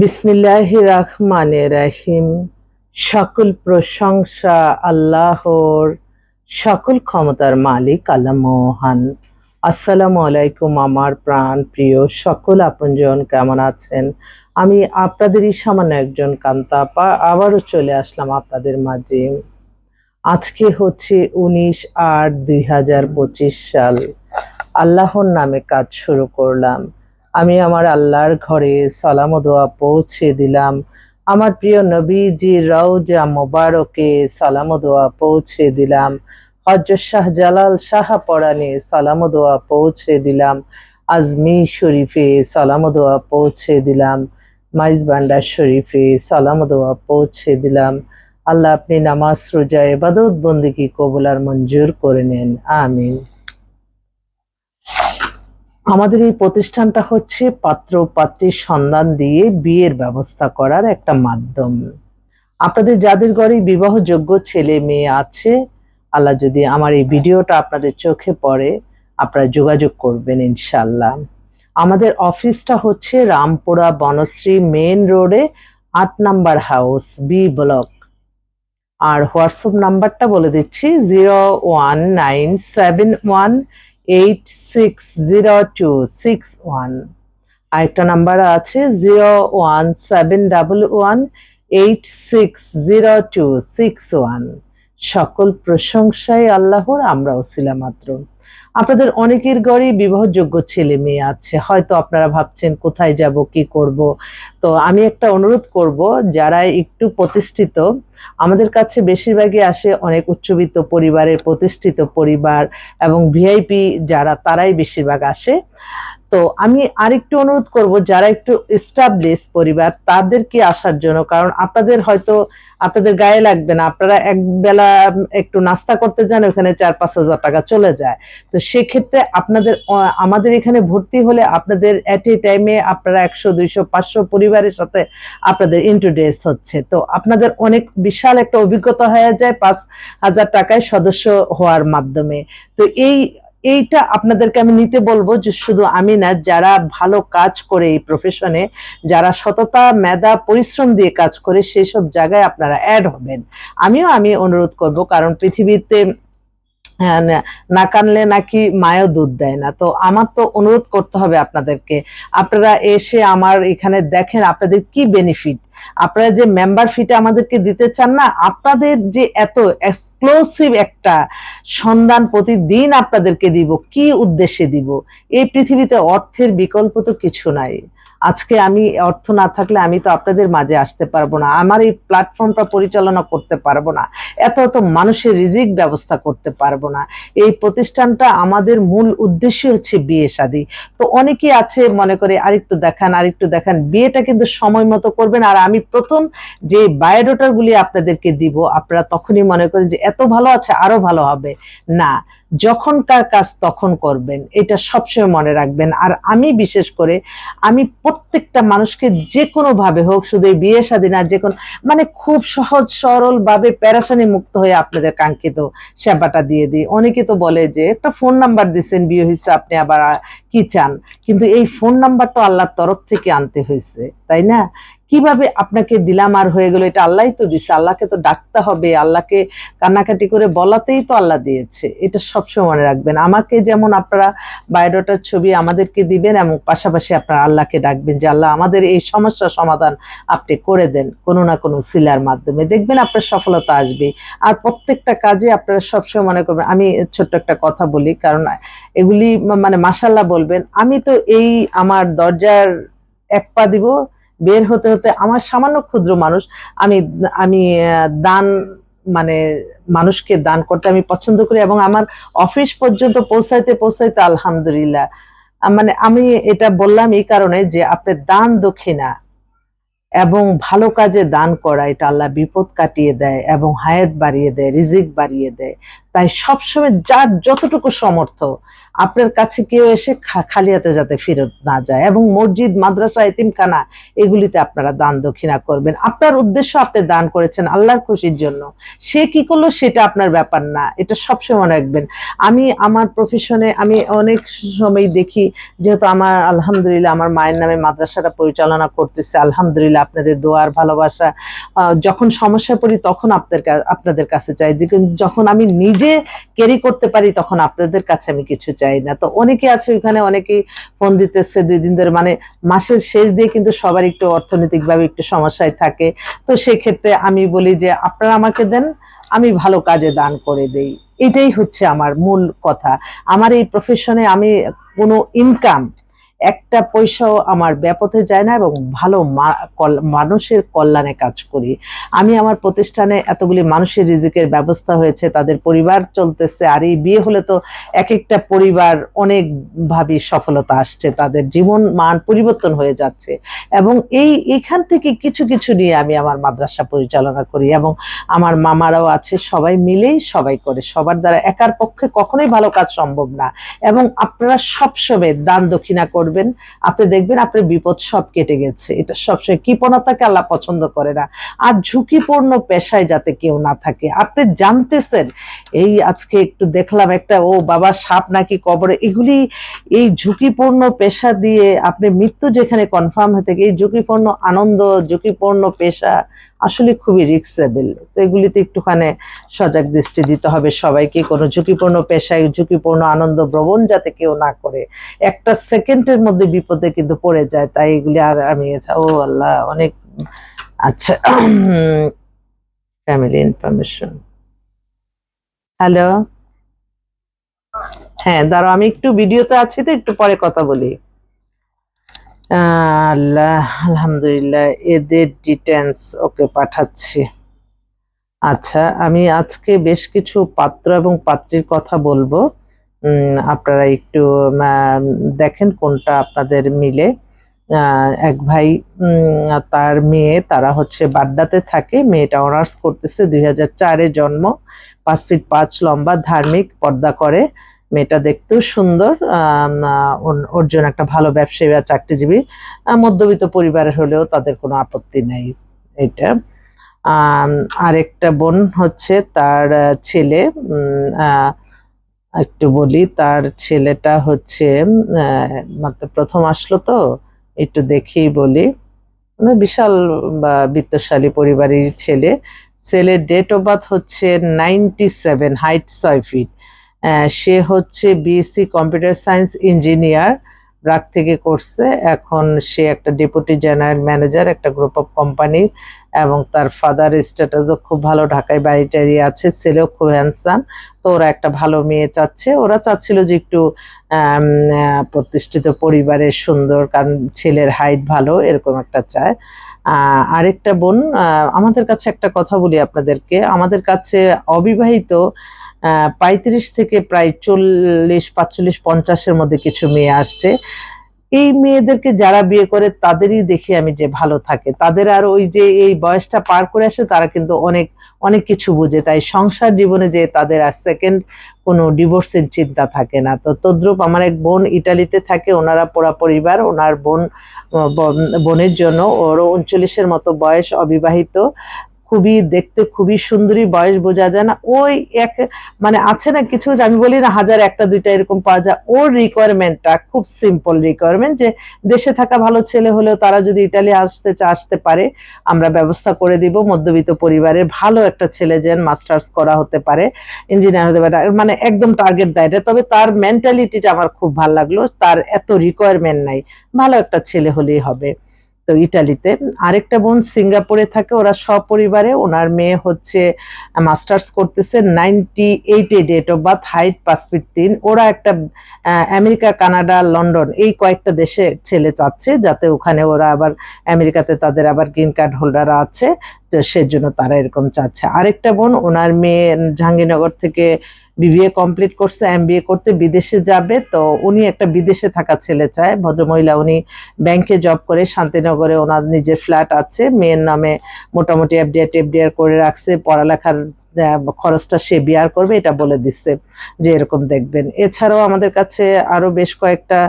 বিসমিল্লাহ রহমান রাহিম সকল প্রশংসা আল্লাহর, সকল ক্ষমতার মালিক আল্লাহ মোহান। আসসালামু আলাইকুম আমার প্রাণ প্রিয় সকল আপনজন, কেমন আছেন? আমি আপনাদেরই সামান্য একজন কান্তাপা, আবারও চলে আসলাম আপনাদের মাঝে। আজকে হচ্ছে উনিশ আট দুই সাল। আল্লাহর নামে কাজ শুরু করলাম। আমি আমার আল্লাহর ঘরে সালাম দোয়া পৌঁছে দিলাম। আমার প্রিয় নবীজি রওজা মোবারকে সালাম দোয়া পৌঁছে দিলাম। হজরত শাহ জালাল শাহ পরানে সালাম দোয়া পৌঁছে দিলাম। আজমি শরীফে সালাম দোয়া পৌঁছে দিলাম। মাইজ বান্ডার শরীফে সালাম দোয়া পৌঁছে দিলাম। আল্লাহ আপনি নামাজ, রোজা এবাদত বন্দিকে কবুলার মঞ্জুর করে নেন। আমিন। আমাদের এই প্রতিষ্ঠানটা হচ্ছে পাত্র পাত্রীর সন্ধান দিয়ে বিয়ের ব্যবস্থা করার একটা মাধ্যম। আপনাদের যাদের ঘরে বিবাহযোগ্য ছেলে মেয়ে আছে, আল্লাহ যদি আমার এই ভিডিওটা আপনাদের চোখে পড়ে, আপনারা যোগাযোগ করবেন ইনশাল্লাহ আমাদের অফিসটা হচ্ছে রামপুরা বনশ্রী মেন রোডে আট নাম্বার হাউস, বি ব্লক। আর হোয়াটসঅ্যাপ নাম্বারটা বলে দিচ্ছি, zero one nine seven one eight six zero two six one আরেকটা নাম্বার আছে zero one seven double one eight six zero two six one সকল প্রশংসাই আল্লাহর, আমরাও ছিলাম মাত্র। আপনাদের অনেকের ঘরেই বিবাহযোগ্য ছেলে মেয়ে আছে। হয়তো আপনারা ভাবছেন, কোথায় যাব, কি করব? তো আমি একটা অনুরোধ করব, যারা একটু প্রতিষ্ঠিত, আমাদের কাছে বেশিরভাগই আসে অনেক উচ্চবিত্ত পরিবারের প্রতিষ্ঠিত পরিবার এবং ভিআইপি যারা, তারাই বেশিরভাগ আসে। তো আমি আরেকটু অনুরোধ করব, যারা একটু এস্টাবলিশ পরিবার, তাদেরকে আসার জন্য, কারণ আপনাদের হয়তো, আপনাদের গায়ে লাগবে না। আপনারা এক বেলা একটু নাস্তা করতে যান, ওখানে চার পাঁচ হাজার টাকা চলে যায়। তো সেক্ষেত্রে আপনাদের আমাদের এখানে ভর্তি হলে আপনাদের অ্যাট এ টাইমে আপনারা একশো, দুইশো, পাঁচশো পরিবারের সাথে আপনাদের ইন্ট্রোডিউস হচ্ছে। তো আপনাদের অনেক বিশাল একটা অভিজ্ঞতা হয়ে যায় পাঁচ হাজার টাকায় সদস্য হওয়ার মাধ্যমে। তো এই এইটা আপনাদেরকে আমি নিতে বলব যে শুধু আমি না, যারা ভালো কাজ করে এই প্রফেশনে যারা সততা, মেধা, পরিশ্রম দিয়ে কাজ করে, সেসব জায়গায় আপনারা অ্যাড হবেন। আমিও আমি অনুরোধ করব, কারণ পৃথিবীতে না- না কানলে নাকি মায়ও দুধ দেয় না। তো আমার তো অনুরোধ করতে হবে আপনাদেরকে। আপনারা এসে আমার এখানে দেখেন আপনাদের কি বেনিফিট আপনারা যে মেম্বার ফিটা আমাদেরকে দিতে চান না, আপনাদের যে এত এক্সক্লুসিভ একটা সন্ধান প্রতিদিন আপনাদেরকে দিব, কি উদ্দেশ্যে দিব? এই পৃথিবীতে অর্থের বিকল্প তো কিছু নাই। আজকে আমি অর্থ না থাকলে আমি তো আপনাদের মাঝে আসতে পারব না, আমার এই প্ল্যাটফর্মটা পরিচালনা করতে পারব না, এত এত মানুষের রিজিক ব্যবস্থা করতে পারব না, এই প্রতিষ্ঠানটা আমাদের মূল উদ্দেশ্য হচ্ছে বিয়ে শাদী, তো অনেকেই আছে মনে করে আরেকটু দেখান আরেকটু দেখান, বিয়েটা কিন্তু সময় মতো করবেন, আর আমি প্রথম যে বায়োডোটারগুলি আপনাদেরকে দিব, আপনারা তখনই মনে করেন যে এত ভালো আছে, আরও ভালো হবে, না যখনকার কাজ তখন করবেন, এটা সবসময় মনে রাখবেন। আর আমি বিশেষ করে, আমি প্রত্যেকটা মানুষকে যে কোনো ভাবে হোক, শুধু এই বিয়ে শাদী না যে কোনো মানে খুব সহজ সরল ভাবে প্যারাসানি মুক্ত হয়ে আপনাদের কাঙ্ক্ষিত সেবাটা দিয়ে দিই। অনেকে তো বলে যে, একটা ফোন নাম্বার দিচ্ছেন বিয়ে হয়েছে আপনি আবার কি চান? কিন্তু এই ফোন নাম্বারটা আল্লাহর তরফ থেকে আনতে হয়েছে তাই না? কীভাবে আপনাকে দিলাম আর হয়ে গেল এটা আল্লাহই তো দিছে। আল্লাহকে তো ডাকতে হবে, আল্লাহকে কান্নাকাটি করে বলাতেই তো আল্লাহ দিয়েছে। এটা সবসময় মনে রাখবেন। আমাকে যেমন আপনারা বায়োডাটার ছবি আমাদেরকে দিবেন, এবং পাশাপাশি আপনারা আল্লাহকে ডাকবেন যে আল্লাহ আমাদের এই সমস্যার সমাধান আপনি করে দেন কোনো না কোনো সিলার মাধ্যমে। দেখবেন আপনার সফলতা আসবে। আর প্রত্যেকটা কাজে আপনারা সবসময় মনে করবেন, আমি ছোট্ট একটা কথা বলি, কারণ এগুলি মানে মাসাল্লাহ বলবেন, আমি তো এই আমার দরজার এক পা দিব বের হতে হতে আমার সামান্য ক্ষুদ্র মানুষ, আমি আমি দান মানে মানুষকে দান করতে আমি পছন্দ করি এবং আমার অফিস পর্যন্ত পৌঁছাইতে পৌঁছাইতে আলহামদুলিল্লাহ। মানে আমি এটা বললাম এই কারণে যে আপনি দান দক্ষিণা এবং ভালো কাজে দান করা, এটা আল্লাহ বিপদ কাটিয়ে দেয় এবং হায়াত বাড়িয়ে দেয়, রিজিক বাড়িয়ে দেয়। তাই সবসময় যার যতটুকু সমর্থ আপনার কাছে কেউ এসে খা- খালি হাতে যাতে ফেরত না যায় এবং মসজিদ, মাদ্রাসা, এতিমখানা, এগুলিতে আপনারা দান দক্ষিণা করবেন। আপনার উদ্দেশ্য আপনি দান করেছেন আল্লাহর খুশির জন্য। সে কি করল সেটা আপনার ব্যাপার না, এটা সবসময় মনে রাখবেন। আমি আমার প্রফেশনে আমি অনেক সময় দেখি, যেহেতু আমার আলহামদুলিল্লাহ আমার মায়ের নামে মাদ্রাসাটা পরিচালনা করতেছে, আলহামদুলিল্লাহ আপনাদের দোয়ার ভালোবাসা যখন সমস্যায় পড়ি তখন আপনাদের কা- আপনাদের কাছে চাই যখন আমি নিজে ক্যারি করতে পারি, তখন আপনাদের কাছে আমি কিছু চাই না। তো অনেকে আছে, ওইখানে অনেকেই ফোন দিতেছে দুই দিন ধরে। মানে মাসের শেষ দিয়ে কিন্তু সবার একটু অর্থনৈতিকভাবে একটু সমস্যায় থাকে। তো সেক্ষেত্রে আমি বলি যে, আপনারা আমাকে দেন, আমি ভালো কাজে দান করে দেই। এটাই হচ্ছে আমার মূল কথা। আমার এই প্রফেশনে আমি কোনো ইনকাম একটা পয়সাও আমার ব্যাপথে যায় না এবং ভালো মানুষের কল্যাণে কাজ করি। আমি আমার প্রতিষ্ঠানে এতগুলি মানুষের রিজিকের ব্যবস্থা হয়েছে, তাদের পরিবার চলতেছে, আর এই বিয়ে হলে তো এক একটা পরিবার অনেক ভাবে সফলতা আসছে, তাদের জীবন মান পরিবর্তন হয়ে যাচ্ছে। এবং এই, এখান থেকে কিছু কিছু নিয়ে আমি আমার মাদ্রাসা পরিচালনা করি এবং আমার মামারাও আছে, সবাই মিলেই সবাই করে। সবার দ্বারা একার পক্ষে কখনোই ভালো কাজ সম্ভব না। এবং আপনারা সবসময় দান দক্ষিণা করবেন আপনি দেখবেন আপনার বিপদ সব কেটে গেছে। এটা সবসময় কৃপণতাকে আল্লাহ পছন্দ করে না। আর ঝুঁকিপূর্ণ পেশায় যাতে কেউ না থাকে। আপনি জানতেছেন, এই আজকে একটু দেখলাম একটা, ও বাবা সাপ নাকি কবরে, এগুলি এই ঝুঁকিপূর্ণ পেশা দিয়ে আপনি মৃত্যু যেখানে কনফার্ম হয়ে থাকে, এই ঝুঁকিপূর্ণ আনন্দ, ঝুঁকিপূর্ণ পেশা আসলে খুবই রিক্সেবল তো এগুলিতে একটুখানি সজাগ দৃষ্টি দিতে হবে সবাইকে, কোনো ঝুঁকিপূর্ণ পেশায় ঝুঁকিপূর্ণ আনন্দ ভ্রমণ যাতে কেউ না করে। একটা সেকেন্ডের মধ্যে বিপদে কিন্তু পড়ে যায়, তাই এগুলি আর আমি ও আল্লাহ, অনেক আচ্ছা ফ্যামিলি ইনফরমেশন হ্যালো হ্যাঁ দাঁড়াও, আমি একটু ভিডিওতে আছি তো, একটু পরে কথা বলি। আল্লাহ, আলহামদুলিল্লাহ, এদের ডিটেলস ওকে পাঠাচ্ছি। আচ্ছা আমি আজকে বেশ কিছু পাত্র এবং পাত্রীর কথা বলব। আপনারা একটু দেখেন কোনটা আপনাদের মিলে। এক ভাই তার মেয়ে, তারা হচ্ছে বাড্ডাতে থাকে। মেয়েটা অনার্স করতেছে, দুই হাজার জন্ম। পাঁচ ফিট পাঁচ লম্বা, ধার্মিক, পর্দা করে। মেয়েটা দেখতেও সুন্দর ওর- জন্য একটা ভালো ব্যবসায়ী বা চাকরিজীবী মধ্যবিত্ত পরিবারের হলেও তাদের কোনো আপত্তি নেই এটা। আরেকটা বোন হচ্ছে তার ছেলে একটু বলি তার ছেলেটা হচ্ছে মাত্র প্রথম আসলো তো, একটু দেখেই বলি। মানে বিশাল, বা, বিত্তশালী পরিবারের ছেলে। ছেলের ডেট অফ বার্থ হচ্ছে নাইনটি সেভেন হাইট ছয় ফিট সে হচ্ছে BSc computer science engineer BRAC থেকে করছে। এখন সে একটা ডেপুটি জেনারেল ম্যানেজার একটা গ্রুপ অফ কোম্পানি এবং তার ফাদার স্ট্যাটাসও খুব ভালো। ঢাকায় বাড়ি আছে, ছেলেও খুব হ্যান্ডসাম তো ওরা একটা ভালো মেয়ে চাচ্ছে। ওরা চাচ্ছিল যে একটু প্রতিষ্ঠিত পরিবারের সুন্দর, কারণ ছেলের হাইট ভালো, এরকম একটা চায়। আরেকটা বোন আমাদের কাছে একটা কথা বলি আপনাদেরকে। আমাদের কাছে অবিবাহিত পঁয়ত্রিশ থেকে প্রায় চল্লিশ, পাঁচচল্লিশ, পঞ্চাশের মধ্যে কিছু মেয়ে আসছে। এই মেয়েদেরকে যারা বিয়ে করে, তাদেরই দেখি আমি যে ভালো থাকে। তাদের আর ওই যে এই বয়সটা পার করে আসে, তারা কিন্তু অনেক অনেক কিছু বুঝে। তাই সংসার জীবনে যে তাদের আর সেকেন্ড কোনো ডিভোর্সের চিন্তা থাকে না। তো তদ্রুপ আমার এক বোন ইটালিতে থাকে, ওনারা পোড়া পরিবার, ওনার বোন বোন- বোনের জন্য। ওরও উনচল্লিশের মতো বয়স অবিবাহিত। খুবই দেখতে খুবই সুন্দরী, বয়স বোঝা যায় না। ওই এক মানে আছে না কিছু আমি বলি না, হাজার একটা দুইটা এরকম পাওয়া যায়। ওর রিকোয়ারমেন্টটা খুব সিম্পল রিকোয়ারমেন্ট যে দেশে থাকা ভালো ছেলে হলেও তারা যদি ইটালি আসতে চা, আসতে পারে, আমরা ব্যবস্থা করে দিব। মধ্যবিত্ত পরিবারের ভালো একটা ছেলে যেন মাস্টার্স করা হতে পারে ইঞ্জিনিয়ার হতে পারে মানে একদম টার্গেট দেয়। না। তবে তার মেন্টালিটিটা আমার খুব ভালো লাগল। তার এত রিকোয়ারমেন্ট নাই। ভালো একটা ছেলে হলেই হবে। তো ইটালিতে। আরেকটা বোন সিঙ্গাপুরে থাকে, ওরা সপরিবারে। ওনার মেয়ে হচ্ছে মাস্টার্স করতেছে নাইনটি এইটে ডেট অফ বার্থ, হাইট পাঁচ তিন। ওরা একটা আমেরিকা, কানাডা, লন্ডন এই কয়েকটা দেশে ছেলে চাচ্ছে, যাতে ওখানে ওরা আবার আমেরিকাতে তাদের আবার গ্রিন কার্ড হোল্ডার আছে। তো সেজন্য তারা এরকম চাচ্ছে। আরেকটা বোন, ওনার মেয়ে জাহাঙ্গীরনগর থেকে বিবিএ কমপ্লিট করছে এমবিএ করতে বিদেশে যাবে, তো উনি একটা বিদেশে থাকা ছেলে চায়, ভদ্রমহিলা। উনি ব্যাংকে জব করে শান্তিনগরে ওনার নিজের ফ্ল্যাট আছে, মেয়ের নামে মোটামুটি এফডিআর টেফডিআর করে রাখছে, পড়ালেখার খরচটা সে বিয়ার করবে, এটা বলে দিচ্ছে যে এরকম দেখবেন। এছাড়াও আমাদের কাছে আরও বেশ কয়েকটা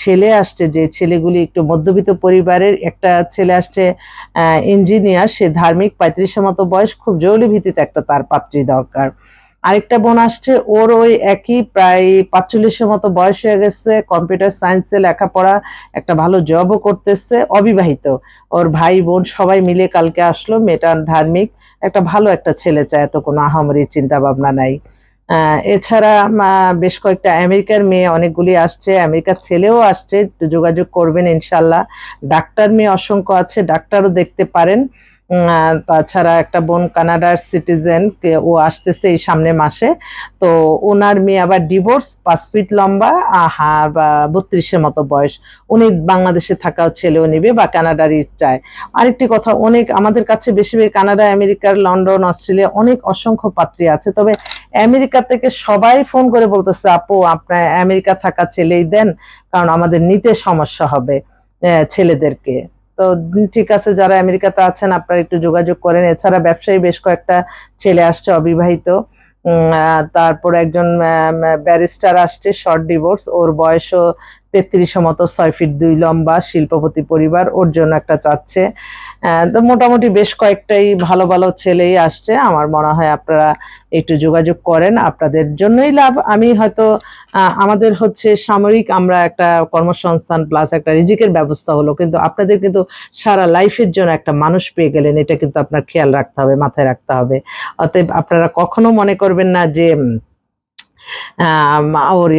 ছেলে আসছে, যে ছেলেগুলি একটু মধ্যবিত্ত পরিবারের, একটা ছেলে আসছে ইঞ্জিনিয়ার সে ধার্মিক, পঁয়ত্রিশের মতো বয়স, খুব জরুরি ভিত্তিতে একটা তার পাত্রী দরকার। আরেকটা বোন আসছে, ওর ওই একই প্রায় পাঁচচল্লিশের মতো বয়স হয়ে গেছে, কম্পিউটার সায়েন্সে লেখাপড়া, একটা ভালো জবও করতেছে, অবিবাহিত। ওর ভাই বোন সবাই মিলে কালকে আসলো মেয়েটার ধার্মিক, একটা ভালো একটা ছেলে চায়, এত কোনো আহামরি চিন্তা ভাবনা নাই এছাড়া বেশ কয়েকটা আমেরিকার মেয়ে অনেকগুলি আসছে, আমেরিকার ছেলেও আসছে যোগাযোগ করবেন ইনশাল্লাহ। ডাক্তার মেয়ে অসংখ্য আছে, ডাক্তারও দেখতে পারেন। তাছাড়া একটা বোন কানাডার সিটিজেন ও আসতেছে এই সামনে মাসে। তো ওনার মেয়ে আবার ডিভোর্স পাঁচ ফিট লম্বা, আহা, বা বত্রিশের মতো বয়স। উনি বাংলাদেশে থাকাও ছেলেও নিবে বা কানাডারই চায়। আরেকটি কথা, অনেক আমাদের কাছে বেশিরভাগ কানাডা, আমেরিকার, লন্ডন, অস্ট্রেলিয়া অনেক অসংখ্য পাত্রী আছে। তবে আমেরিকা থেকে সবাই ফোন করে বলতেছে, আপু, আপনার আমেরিকা থাকা ছেলেই দেন, কারণ আমাদের নিতে সমস্যা হবে ছেলেদেরকে। তো ঠিক আছে, যারা আমেরিকাতে আছেন আপনারা একটু যোগাযোগ করেন। এছাড়া ব্যবসায়ী বেশ কয়েকটা ছেলে আসছে অবিবাহিত। তারপর একজন ব্যারিস্টার আসছে, শর্ট ডিভোর্স। ওর বয়সও তেত্রিশের মতো, ছয় ফিট দুই লম্বা, শিল্পপতি পরিবার, ওর জন্য একটা চাচ্ছে। তো মোটামুটি বেশ কয়েকটাই ভালো ভালো ছেলেই আসছে। আমার মনে হয় আপনারা একটু যোগাযোগ করেন, আপনাদের জন্যই লাভ। আমি হয়তো আমাদের হচ্ছে সামরিক আমরা একটা কর্মসংস্থান প্লাস একটা রিজিকের ব্যবস্থা হলো, কিন্তু আপনাদের কিন্তু সারা লাইফের জন্য একটা মানুষ পেয়ে গেলেন, এটা কিন্তু আপনার খেয়াল রাখতে হবে, মাথায় রাখতে হবে। অতএব আপনারা কখনো মনে করবেন না যে ওরে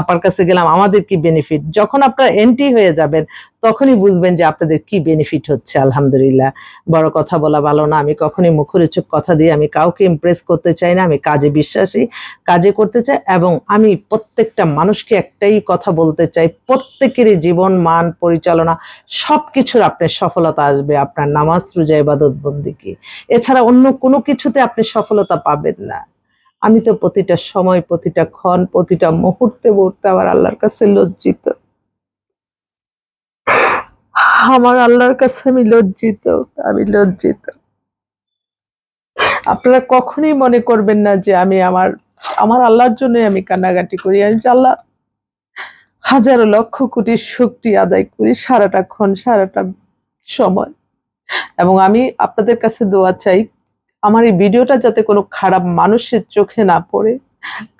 আপার কাছে গেলাম, আমাদের কি বেনিফিট যখন আপনার এন্ট্রি হয়ে যাবেন, তখনই বুঝবেন যে আপনাদের কি বেনিফিট হচ্ছে, আলহামদুলিল্লাহ। বড় কথা বলা ভালো না, আমি কখনই মুখরোচক কথা দিয়ে আমি কাউকে ইমপ্রেস করতে চাই না, আমি কাজে বিশ্বাসী, কাজে করতে চাই এবং আমি প্রত্যেকটা মানুষকে একটাই কথা বলতে চাই, প্রত্যেকেরই জীবন, মান, পরিচালনা সব কিছুর আপনার সফলতা আসবে, আপনার নামাজ, রোজা, ইবাদত বন্দিকে এছাড়া অন্য কোনো কিছুতে আপনি সফলতা পাবেন না। আমি তো প্রতিটা সময়, প্রতিটা ক্ষণ, প্রতিটা মুহূর্তে মুহূর্তে আমার আল্লাহর কাছে লজ্জিত। আমার আল্লাহর কাছে আমি লজ্জিত আমি লজ্জিত। আপনারা কখনোই মনে করবেন না যে আমি আমার আমার আল্লাহর জন্যই আমি কান্নাকাটি করি। আমি আল্লাহ হাজারো লক্ষ কোটি শক্তি আদায় করি সারাটা ক্ষণ, সারাটা সময়। এবং আমি আপনাদের কাছে দোয়া চাই আমার এই ভিডিওটা যাতে কোনো খারাপ মানুষের চোখে না পড়ে।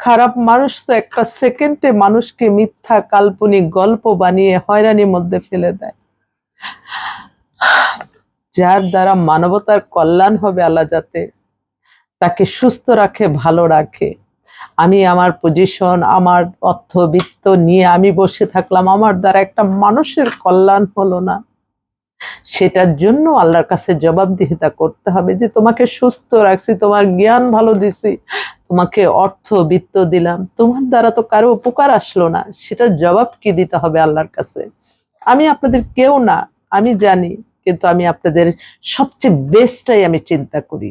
খারাপ মানুষ তো একটা সেকেন্ডে মানুষকে মিথ্যা কাল্পনিক গল্প বানিয়ে হয়রানির মধ্যে ফেলে দেয়। যার দ্বারা মানবতার কল্যাণ হবে আল্লাহ যাতে তাকে সুস্থ রাখে, ভালো রাখে। আমি আমার পজিশন আমার অর্থবিত্ত নিয়ে আমি বসে থাকলাম। আমার দ্বারা একটা মানুষের কল্যাণ হলো না। সেটার জন্য আল্লাহর কাছে জবাবদিহিতা করতে হবে যে তোমাকে সুস্থ রাখছি, তোমার জ্ঞান ভালো দিছি, তোমাকে অর্থ, বৃত্ত দিলাম। তোমার দ্বারা তো কারও উপকার আসলো না। সেটার জবাব কি দিতে হবে আল্লাহর কাছে? আমি আপনাদের কেউ না, আমি জানি, কিন্তু আমি আপনাদের সবচেয়ে বেস্টটাই আমি চিন্তা করি।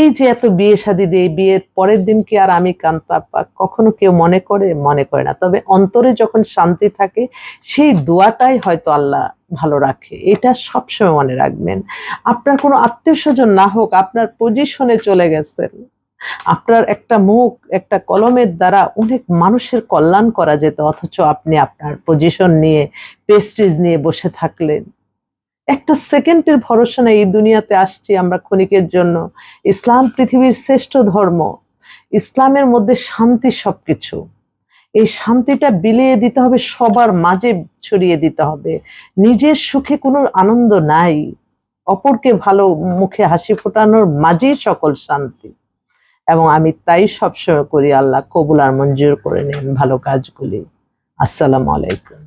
এই যে এত বিয়ে শাদী দিয়ে বিয়ের পরের দিন কি আর আমি কান্তা কখনো কেউ মনে করে? মনে করে না। তবে অন্তরে যখন শান্তি থাকে, সেই দোয়াটাই হয়তো আল্লাহ ভালো রাখে। এটা সবসময় মনে রাখবেন। আপনার কোনো আত্মীয় স্বজন না হোক, আপনার পজিশনে চলে গেছেন। আপনার একটা মুখ, একটা কলমের দ্বারা অনেক মানুষের কল্যাণ করা যেত, অথচ আপনি আপনার পজিশন নিয়ে পেস্টিজ নিয়ে বসে থাকলেন। একটা সেকেন্ডের ভরসা নেই এই দুনিয়াতে আসছি আমরা ক্ষণিকের জন্য। ইসলাম পৃথিবীর শ্রেষ্ঠ ধর্ম। ইসলামের মধ্যে শান্তি সবকিছু। এই শান্তিটা বিলিয়ে দিতে হবে, সবার মাঝে ছড়িয়ে দিতে হবে। নিজের সুখে কোনো আনন্দ নাই। অপরকে ভালো মুখে হাসি ফোটানোর মাঝেই সকল শান্তি। এবং আমি তাই সবসময় করি, আল্লাহ কবুল আর মঞ্জুর করে নেন ভালো কাজগুলি। আসসালামু আলাইকুম।